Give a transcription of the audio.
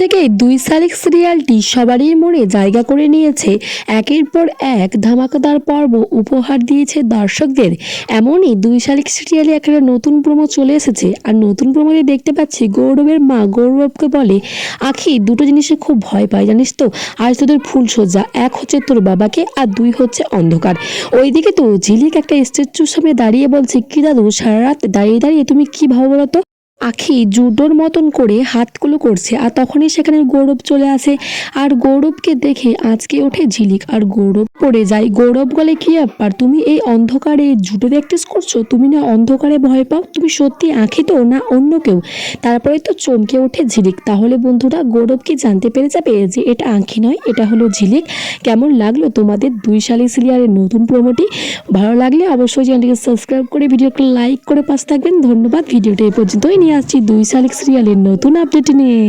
থেকে দুই শালিক সিরিয়ালটি সবারই মনে জায়গা করে নিয়েছে। একের পর এক ধামাকাদার পর্ব উপহার দিয়েছে দর্শকদের। এমনই দুই শালিক সিরিয়ালে একটা নতুন প্রোমো চলে এসেছে। আর নতুন প্রোমোতে দেখতে পাচ্ছি গৌরবের মা গৌরবকে বলে, আখি, দুটো জিনিসে খুব ভয় পায়, জানিস তো? আজ তোদের ফুল সজ্জা এক হচ্ছে তোর বাবাকে আর দুই হচ্ছে অন্ধকার। ওইদিকে তো ঝিলিক একটা স্ট্যাচুর সামনে দাঁড়িয়ে বলছে, কি দাদু, সারা রাত দাঁড়িয়ে দাঁড়িয়ে তুমি কি ভাবো বলো তো? আখি জুডোর মতন করে হাতগুলো করছে আর তখনই সেখানে গৌরব চলে আসে। আর গৌরবকে দেখে আজকে ওঠে ঝিলিক। আর গৌরব পড়ে যায়। গৌরব বলে, কি ব্যাপার? তুমি এই অন্ধকারে জুডো প্র্যাকটিস করছ? তুমি না অন্ধকারে ভয় পাও? তুমি সত্যি আঁখি তো না অন্য কেউ? তারপরে তো চমকে ওঠে ঝিলিক। তাহলে বন্ধুরা, গৌরব কি জানতে পেরে যাবে যে এটা আঁখি নয়, এটা হলো ঝিলিক? কেমন লাগল তোমাদের দুই সালি সিরিয়ালের নতুন প্রোমোটি? ভালো লাগলে অবশ্যই চ্যানেলটিকে সাবস্ক্রাইব করে ভিডিওকে লাইক করে পাশে থাকবেন। ধন্যবাদ। ভিডিওটা এই পর্যন্তই। নিয়ে আসছি দুই শালিক সিরিয়ালের নতুন আপডেট নিয়ে।